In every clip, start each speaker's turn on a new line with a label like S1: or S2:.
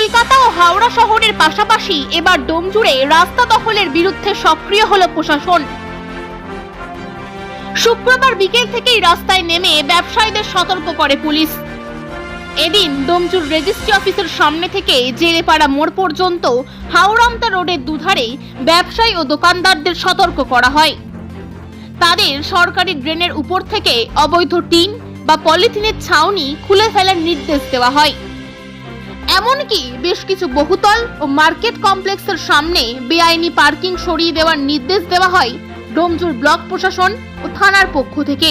S1: কলকাতা ও হাওড়া শহরের পাশাপাশি এবার ডোমজুড়ে রাস্তা দখলের বিরুদ্ধে সক্রিয় হল প্রশাসন। শুক্রবার বিকেল থেকেই রাস্তায় নেমে ব্যবসায়ীদের সতর্ক করে পুলিশ। এদিন ডোমজুর রেজিস্ট্রি অফিসের সামনে থেকে জেলেপাড়া মোড় পর্যন্ত হাওড়ামতা রোডের দুধারে ব্যবসায়ী ও দোকানদারদের সতর্ক করা হয়। তাদের সরকারি ড্রেনের উপর থেকে অবৈধ টিন বা পলিথিনের ছাউনি খুলে ফেলার নির্দেশ দেওয়া হয়। এমনকি বেশ কিছু বহুতল ও মার্কেট কমপ্লেক্সের সামনে বেআইনি পার্কিং সরিয়ে দেওয়ার নির্দেশ দেওয়া হয় ডোমজুর ব্লক প্রশাসন ও থানার পক্ষ থেকে।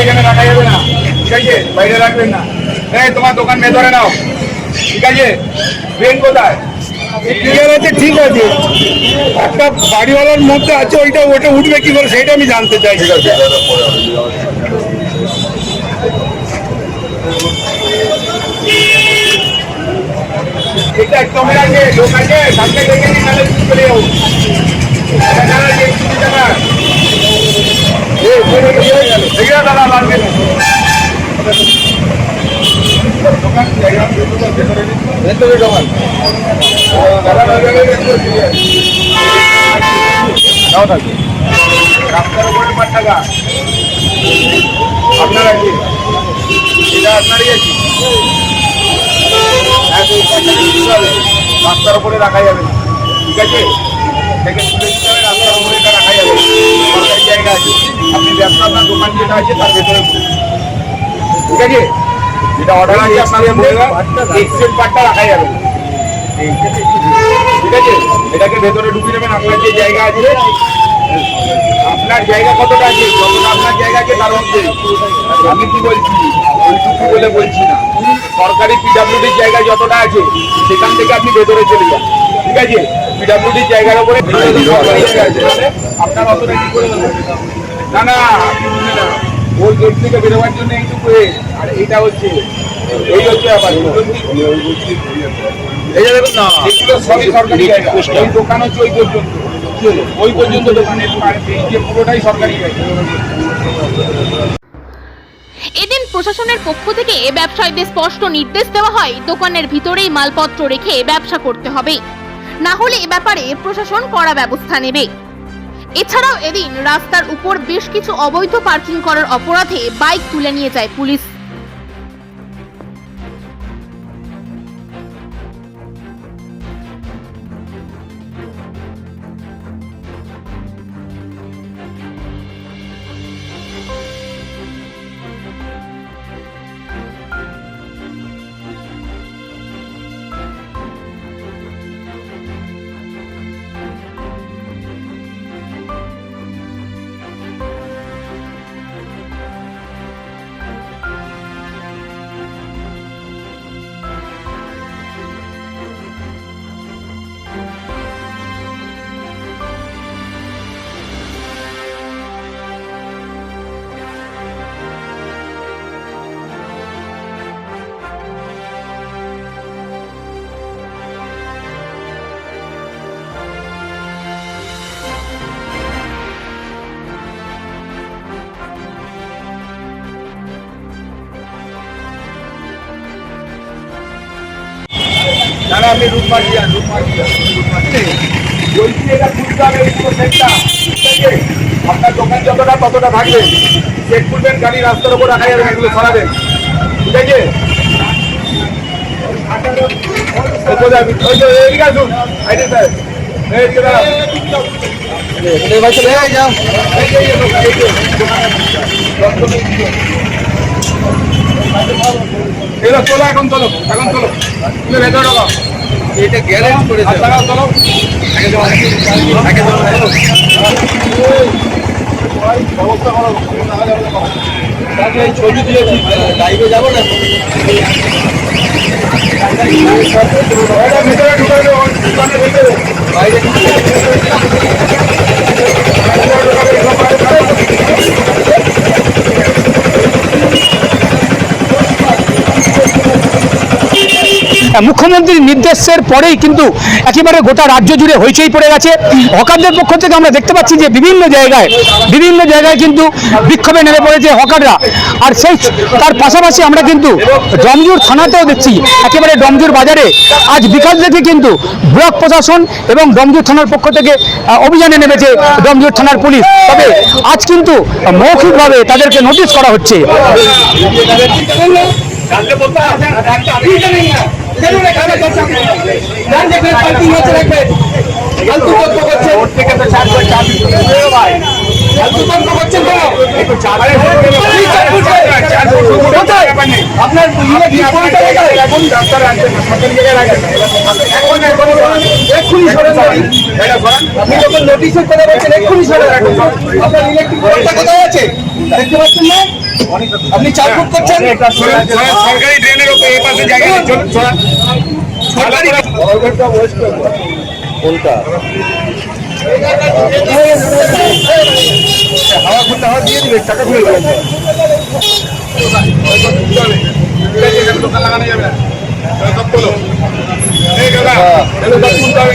S2: এখানে
S3: রাখা যাবে না ঠিক আছে বাইরে রাখবেন না এই তোমার দোকান ভেতরে নাও ঠিক আছে ট্রেন কোথায়
S2: ক্লিয়ার আছে ঠিক আছে একটা বাড়িওয়ালার মধ্যে আছে ওইটা ওটা উঠবে কি করে সেটা আমি জানতে চাই ঠিক আছে
S3: এটা একদম লোক আছে সামনে দেখে নাহলে তুমি চলে যাব হয়ে দাদা, লাগবে দোকান ভেতরে দোকান। দাদা, টাকা আপনার আছে এটা আপনারই রাস্তার উপরে রাখা যাবে না। ঠিক আছে? থেকে তুলে দিতে হবে রাস্তার উপরে এটা রাখা যাবে। সরকারি জায়গা আছে। আপনি ব্যবসা আপনার দোকান যেটা আছে তার ভেতরে ঠিক আছে? যেটা অর্ডার আছে আপনার মধ্যে এক্সেল পার্টটা রাখা যাবে। ঠিক আছে? এটাকে ভেতরে ঢুকিয়ে নেবেন আপনার যে জায়গা আছে আপনার জায়গা কতটা আছে? যতটা আপনার জায়গা আছে তার মধ্যে। আমি কি বলছি? ওইটুকু বলে বলছি না। সরকারি পিডাব্লিউডির জায়গা যতটা আছে সেখান থেকে আপনি ভেতরে চলে যান। ঠিক আছে? পিডাব্লিউডির জায়গার উপরে আপনার অতটা কি করে না। না ওই গেট থেকে বেরোবার জন্য এইটুকু আর এইটা হচ্ছে এই হচ্ছে এগুলো সবই সরকারি জায়গা। ওই দোকান হচ্ছে ওই পর্যন্ত। ওই পর্যন্ত দোকানের এই যে পুরোটাই সরকারি জায়গা।
S1: প্রশাসনের পক্ষ থেকে এ ব্যবসায়ীদের স্পষ্ট নির্দেশ দেওয়া হয়, দোকানের ভিতরেই মালপত্র রেখে ব্যবসা করতে হবে। না হলে এ ব্যাপারে প্রশাসন কড়া ব্যবস্থা নেবে। এছাড়াও এদিন রাস্তার উপর বেশ কিছু অবৈধ পার্কিং করার অপরাধে বাইক তুলে নিয়ে যায় পুলিশ।
S3: আপনি রুট মারি যান রুট মারি যান রুট মারি বলছি এটা খুলতে হবে এই পুরো সেটটা আপনার দোকান যতটা ততটা থাকবে চেক খুলবেন গাড়ি রাস্তার উপর রাখা যাবে এগুলো সরাবেন। ঠিক আছে? চলে এখন, চলো। এখন চলো। ভেতরে
S2: এটা গ্যারেজ করে ছবি দিয়েছি লাইভে যাব না বাইরে
S4: মুখ্যমন্ত্রীর নির্দেশের পরেই কিন্তু একেবারে গোটা রাজ্য জুড়ে হইচই পড়ে গেছে। হকারদের পক্ষ থেকে আমরা দেখতে পাচ্ছি যে বিভিন্ন জায়গায় বিভিন্ন জায়গায় কিন্তু বিক্ষোভে নেমে পড়েছে হকাররা। আর সেই, তার পাশাপাশি আমরা কিন্তু ডমজুর থানাতেও দেখছি, একেবারে ডমজুর বাজারে। আজ বিকাল থেকে কিন্তু ব্লক প্রশাসন এবং ডমজুর থানার পক্ষ থেকে অভিযানে নেমেছে ডমজুর থানার পুলিশ। তবে আজ কিন্তু মৌখিকভাবে তাদেরকে নোটিশ করা হচ্ছে
S3: জানলে বলতে হবে
S2: ঠিক নেই না চলুন এখানে
S3: চার চার চার চার
S2: এক্ষুনি। আপনি যখন নোটিশের কথা এক্ষুনি সরেন রাখুন আপনার আপনি চালকুট করছেন
S3: সরকারি ড্রেনের উপরে এই পাশে জায়গা চলান হাওয়া খুলতে হাওয়া দিয়ে দিবে টাকা খুলে দেবে। দোকান লাগানো যাবে না সব এই দাদা এলো হবে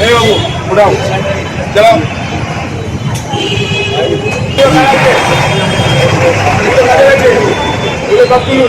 S3: এই চলো বাবু উঠাও চলো তুলুন